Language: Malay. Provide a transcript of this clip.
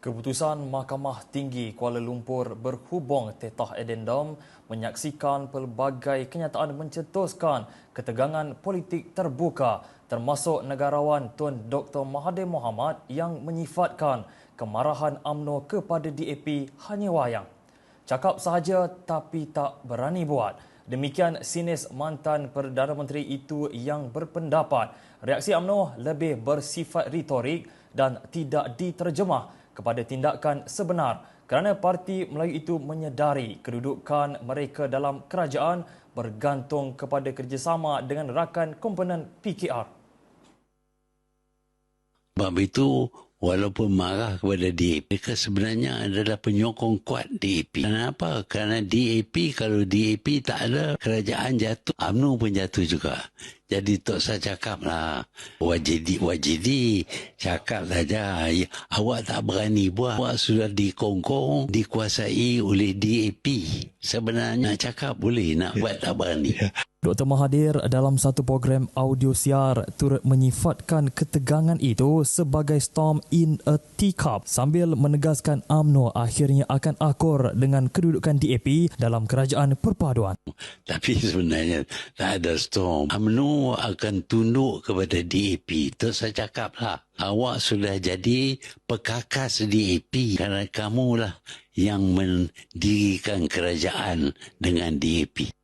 Keputusan Mahkamah Tinggi Kuala Lumpur berhubung tetah addendum menyaksikan pelbagai kenyataan mencetuskan ketegangan politik terbuka termasuk negarawan Tun Dr. Mahathir Mohamad yang menyifatkan kemarahan AMNO kepada DAP hanya wayang. Cakap sahaja tapi tak berani buat. Demikian sinis mantan Perdana Menteri itu yang berpendapat reaksi AMNO lebih bersifat retorik dan tidak diterjemah kepada tindakan sebenar kerana parti Melayu itu menyedari kedudukan mereka dalam kerajaan bergantung kepada kerjasama dengan rakan komponen PKR. Sebab itu walaupun marah kepada DAP, mereka sebenarnya adalah penyokong kuat DAP. Kenapa? Kerana DAP, kalau DAP tak ada, kerajaan jatuh, UMNO pun jatuh juga. Jadi Tok saya cakap lah, YJD, YJD, cakap saja, ya, awak tak berani buat. Awak sudah dikongkong, dikuasai oleh DAP. Sebenarnya cakap boleh, nak buat tak berani. Dr. Mahathir dalam satu program audio siar turut menyifatkan ketegangan itu sebagai storm in a teacup sambil menegaskan AMNO akhirnya akan akur dengan kedudukan DAP dalam kerajaan perpaduan. Tapi sebenarnya tak ada storm. AMNO akan tunduk kepada DAP. Itu saya cakap lah. Awak sudah jadi pekakas DAP kerana kamulah yang mendirikan kerajaan dengan DAP.